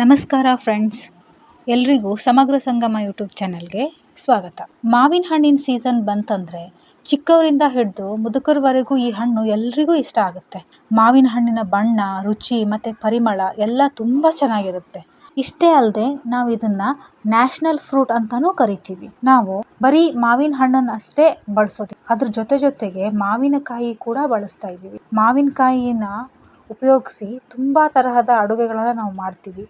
ನಮಸ್ಕಾರ ಫ್ರೆಂಡ್ಸ್. ಎಲ್ರಿಗೂ ಸಮಗ್ರ ಸಂಗಮ ಯೂಟ್ಯೂಬ್ ಚಾನಲ್ಗೆ ಸ್ವಾಗತ. ಮಾವಿನ ಹಣ್ಣಿನ ಸೀಸನ್ ಬಂತಂದರೆ ಚಿಕ್ಕವರಿಂದ ಹಿಡಿದು ಮುದುಕರವರೆಗೂ ಈ ಹಣ್ಣು ಎಲ್ರಿಗೂ ಇಷ್ಟ ಆಗುತ್ತೆ. ಮಾವಿನ ಹಣ್ಣಿನ ಬಣ್ಣ, ರುಚಿ ಮತ್ತು ಪರಿಮಳ ಎಲ್ಲ ತುಂಬ ಚೆನ್ನಾಗಿರುತ್ತೆ. ಇಷ್ಟೇ ಅಲ್ಲದೆ ನಾವು ಇದನ್ನು ನ್ಯಾಷನಲ್ ಫ್ರೂಟ್ ಅಂತಲೂ ಕರಿತೀವಿ. ನಾವು ಬರೀ ಮಾವಿನ ಹಣ್ಣನ್ನು ಅಷ್ಟೇ ಬಳಸೋದು ಅದ್ರ ಜೊತೆ ಜೊತೆಗೆ ಮಾವಿನಕಾಯಿ ಕೂಡ ಬಳಸ್ತಾ ಇದ್ದೀವಿ. ಮಾವಿನಕಾಯಿನ ಉಪಯೋಗಿಸಿ ತುಂಬ ತರಹದ ಅಡುಗೆಗಳನ್ನು ನಾವು ಮಾಡ್ತೀವಿ.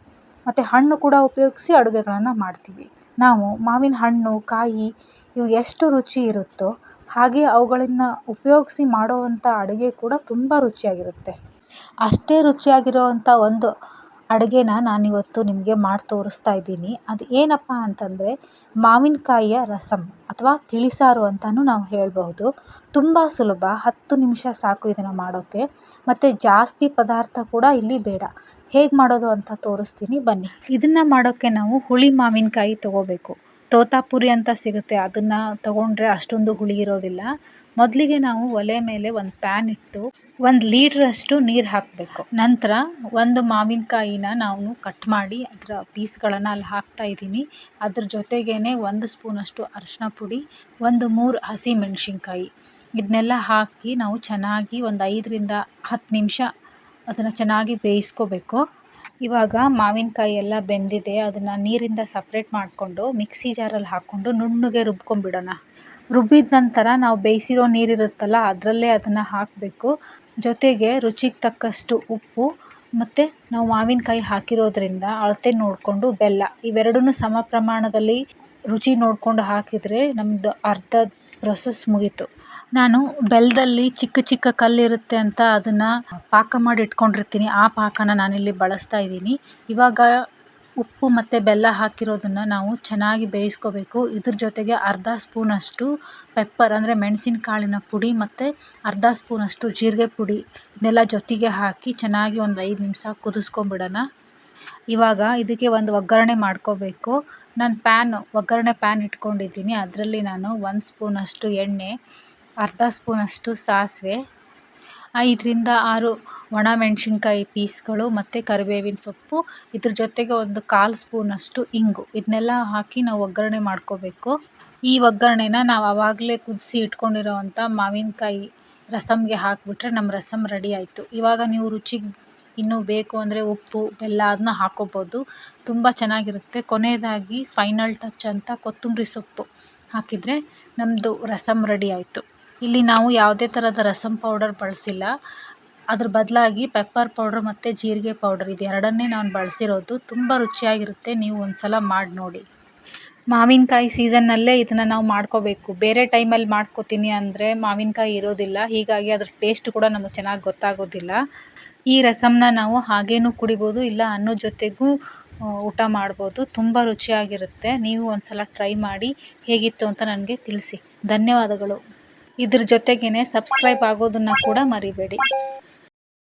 ಮತ್ತು ಹಣ್ಣು ಕೂಡ ಉಪಯೋಗಿಸಿ ಅಡುಗೆಗಳನ್ನು ಮಾಡ್ತೀವಿ. ನಾವು ಮಾವಿನ ಹಣ್ಣು, ಕಾಯಿ ಇವು ಎಷ್ಟು ರುಚಿ ಇರುತ್ತೋ ಹಾಗೆ ಅವುಗಳನ್ನ ಉಪಯೋಗಿಸಿ ಮಾಡುವಂಥ ಅಡುಗೆ ಕೂಡ ತುಂಬ ರುಚಿಯಾಗಿರುತ್ತೆ. ಅಷ್ಟೇ ರುಚಿಯಾಗಿರುವಂಥ ಒಂದು ಅಡುಗೆನ ನಾನಿವತ್ತು ನಿಮಗೆ ಮಾಡಿ ತೋರಿಸ್ತಾ ಇದ್ದೀನಿ. ಅದು ಏನಪ್ಪ ಅಂತಂದರೆ, ಮಾವಿನಕಾಯಿಯ ರಸಮ್ ಅಥವಾ ತಿಳಿಸಾರು ಅಂತಲೂ ನಾವು ಹೇಳಬಹುದು. ತುಂಬ ಸುಲಭ, ಹತ್ತು ನಿಮಿಷ ಸಾಕು ಇದನ್ನು ಮಾಡೋಕ್ಕೆ ಮತ್ತು ಜಾಸ್ತಿ ಪದಾರ್ಥ ಕೂಡ ಇಲ್ಲಿ ಬೇಡ. ಹೇಗೆ ಮಾಡೋದು ಅಂತ ತೋರಿಸ್ತೀನಿ, ಬನ್ನಿ. ಇದನ್ನು ಮಾಡೋಕ್ಕೆ ನಾವು ಹುಳಿ ಮಾವಿನಕಾಯಿ ತೊಗೋಬೇಕು. ತೋತಾಪುರಿ ಅಂತ ಸಿಗುತ್ತೆ. ಅದನ್ನು ತೊಗೊಂಡ್ರೆ ಅಷ್ಟೊಂದು ಹುಳಿ ಇರೋದಿಲ್ಲ. ಮೊದಲಿಗೆ ನಾವು ಒಲೆ ಮೇಲೆ ಒಂದು ಪ್ಯಾನ್ ಇಟ್ಟು ಒಂದು ಲೀಟ್ರಷ್ಟು ನೀರು ಹಾಕಬೇಕು. ನಂತರ ಒಂದು ಮಾವಿನಕಾಯಿನ ನಾವು ಕಟ್ ಮಾಡಿ ಅದರ ಪೀಸ್ಗಳನ್ನು ಅಲ್ಲಿ ಹಾಕ್ತಾ ಇದ್ದೀನಿ. ಅದ್ರ ಜೊತೆಗೇ ಒಂದು ಸ್ಪೂನಷ್ಟು ಅರಿಶಿನ ಪುಡಿ, ಒಂದು ಮೂರು ಹಸಿ ಮೆಣಸಿನ್ಕಾಯಿ. ಇದನ್ನೆಲ್ಲ ಹಾಕಿ ನಾವು ಚೆನ್ನಾಗಿ ಒಂದು ಐದರಿಂದ ಹತ್ತು ನಿಮಿಷ ಅದನ್ನು ಚೆನ್ನಾಗಿ ಬೇಯಿಸ್ಕೋಬೇಕು. ಇವಾಗ ಮಾವಿನಕಾಯಿ ಎಲ್ಲ ಬೆಂದಿದೆ, ಅದನ್ನು ನೀರಿಂದ ಸಪ್ರೇಟ್ ಮಾಡಿಕೊಂಡು ಮಿಕ್ಸಿ ಜಾರಲ್ಲಿ ಹಾಕ್ಕೊಂಡು ನುಣ್ಣಗೆ ರುಬ್ಕೊಂಡ್ಬಿಡೋಣ. ರುಬ್ಬಿದ ನಂತರ ನಾವು ಬೇಯಿಸಿರೋ ನೀರಿರುತ್ತಲ್ಲ ಅದರಲ್ಲೇ ಅದನ್ನು ಹಾಕಬೇಕು. ಜೊತೆಗೆ ರುಚಿಗೆ ತಕ್ಕಷ್ಟು ಉಪ್ಪು ಮತ್ತು ನಾವು ಮಾವಿನಕಾಯಿ ಹಾಕಿರೋದ್ರಿಂದ ಅಳತೆ ನೋಡಿಕೊಂಡು ಬೆಲ್ಲ, ಇವೆರಡನ್ನೂ ಸಮ ಪ್ರಮಾಣದಲ್ಲಿ ರುಚಿ ನೋಡಿಕೊಂಡು ಹಾಕಿದರೆ ನಮ್ಮದು ಅರ್ಧ ಪ್ರೊಸೆಸ್ ಮುಗೀತು. ನಾನು ಬೆಲ್ಲದಲ್ಲಿ ಚಿಕ್ಕ ಚಿಕ್ಕ ಕಲ್ಲಿರುತ್ತೆ ಅಂತ ಅದನ್ನು ಪಾಕ ಮಾಡಿ ಇಟ್ಕೊಂಡಿರ್ತೀನಿ. ಆ ಪಾಕನ ನಾನಿಲ್ಲಿ ಬಳಸ್ತಾ ಇದ್ದೀನಿ. ಇವಾಗ ಉಪ್ಪು ಮತ್ತು ಬೆಲ್ಲ ಹಾಕಿರೋದನ್ನು ನಾವು ಚೆನ್ನಾಗಿ ಬೇಯಿಸ್ಕೋಬೇಕು. ಇದ್ರ ಜೊತೆಗೆ ಅರ್ಧ ಸ್ಪೂನಷ್ಟು ಪೆಪ್ಪರ್ ಅಂದರೆ ಮೆಣಸಿನ ಕಾಳಿನ ಪುಡಿ ಮತ್ತು ಅರ್ಧ ಸ್ಪೂನಷ್ಟು ಜೀರಿಗೆ ಪುಡಿ ಇದನ್ನೆಲ್ಲ ಜೊತೆಗೆ ಹಾಕಿ ಚೆನ್ನಾಗಿ ಒಂದು ಐದು ನಿಮಿಷ ಕುದಿಸ್ಕೊಂಬಿಡೋಣ ಇವಾಗ ಇದಕ್ಕೆ ಒಂದು ಒಗ್ಗರಣೆ ಮಾಡ್ಕೋಬೇಕು. ನಾನು ಪ್ಯಾನ್ ಒಗ್ಗರಣೆ ಪ್ಯಾನ್ ಇಟ್ಕೊಂಡಿದ್ದೀನಿ. ಅದರಲ್ಲಿ ನಾನು ಒಂದು ಸ್ಪೂನಷ್ಟು ಎಣ್ಣೆ, ಅರ್ಧ ಸ್ಪೂನಷ್ಟು ಸಾಸಿವೆ, ಐದರಿಂದ ಆರು ಒಣ ಮೆಣಸಿನ್ಕಾಯಿ ಪೀಸ್ಗಳು ಮತ್ತು ಕರಿಬೇವಿನ ಸೊಪ್ಪು, ಇದ್ರ ಜೊತೆಗೆ ಒಂದು ಕಾಲು ಸ್ಪೂನಷ್ಟು ಇಂಗು. ಇದನ್ನೆಲ್ಲ ಹಾಕಿ ನಾವು ಒಗ್ಗರಣೆ ಮಾಡ್ಕೋಬೇಕು. ಈ ಒಗ್ಗರಣೆನ ನಾವು ಆವಾಗಲೇ ಕುದಿಸಿ ಇಟ್ಕೊಂಡಿರೋವಂಥ ಮಾವಿನಕಾಯಿ ರಸಮ್ಗೆ ಹಾಕಿಬಿಟ್ರೆ ನಮ್ಮ ರಸಮ್ ರೆಡಿ ಆಯಿತು. ಇವಾಗ ನೀವು ರುಚಿಗೆ ಇನ್ನೂ ಬೇಕು ಅಂದರೆ ಉಪ್ಪು, ಬೆಲ್ಲ ಅದನ್ನ ಹಾಕ್ಕೋಬೋದು ತುಂಬ ಚೆನ್ನಾಗಿರುತ್ತೆ. ಕೊನೆಯದಾಗಿ ಫೈನಲ್ ಟಚ್ ಅಂತ ಕೊತ್ತಂಬರಿ ಸೊಪ್ಪು ಹಾಕಿದರೆ ನಮ್ಮದು ರಸಮ್ ರೆಡಿ ಆಯಿತು. ಇಲ್ಲಿ ನಾವು ಯಾವುದೇ ಥರದ ರಸಮ್ ಪೌಡರ್ ಬಳಸಿಲ್ಲ. ಅದ್ರ ಬದಲಾಗಿ ಪೆಪ್ಪರ್ ಪೌಡ್ರ್ ಮತ್ತು ಜೀರಿಗೆ ಪೌಡರ್ ಇದು. ಎರಡನ್ನೇ ನಾನು ಬಳಸಿರೋದು. ತುಂಬ ರುಚಿಯಾಗಿರುತ್ತೆ. ನೀವು ಒಂದು ಸಲ ಮಾಡಿ ನೋಡಿ. ಮಾವಿನಕಾಯಿ ಸೀಸನ್ನಲ್ಲೇ ಇದನ್ನು ನಾವು ಮಾಡ್ಕೋಬೇಕು. ಬೇರೆ ಟೈಮಲ್ಲಿ ಮಾಡ್ಕೋತೀನಿ ಅಂದರೆ ಮಾವಿನಕಾಯಿ ಇರೋದಿಲ್ಲ. ಹೀಗಾಗಿ ಅದ್ರ ಟೇಸ್ಟ್ ಕೂಡ ನಮಗೆ ಚೆನ್ನಾಗಿ ಗೊತ್ತಾಗೋದಿಲ್ಲ. ಈ ರಸಮ್ನ ನಾವು ಹಾಗೇನೂ ಕುಡಿಬೋದು, ಇಲ್ಲ ಅನ್ನದ ಜೊತೆಗೂ ಊಟ ಮಾಡ್ಬೋದು. ತುಂಬ ರುಚಿಯಾಗಿರುತ್ತೆ. ನೀವು ಒಂದು ಸಲ ಟ್ರೈ ಮಾಡಿ ಹೇಗಿತ್ತು ಅಂತ ನನಗೆ ತಿಳಿಸಿ. ಧನ್ಯವಾದಗಳು. ಇದ್ರ ಜೊತೆಗೇ ಸಬ್ಸ್ಕ್ರೈಬ್ ಆಗೋದನ್ನು ಕೂಡ ಮರಿಬೇಡಿ.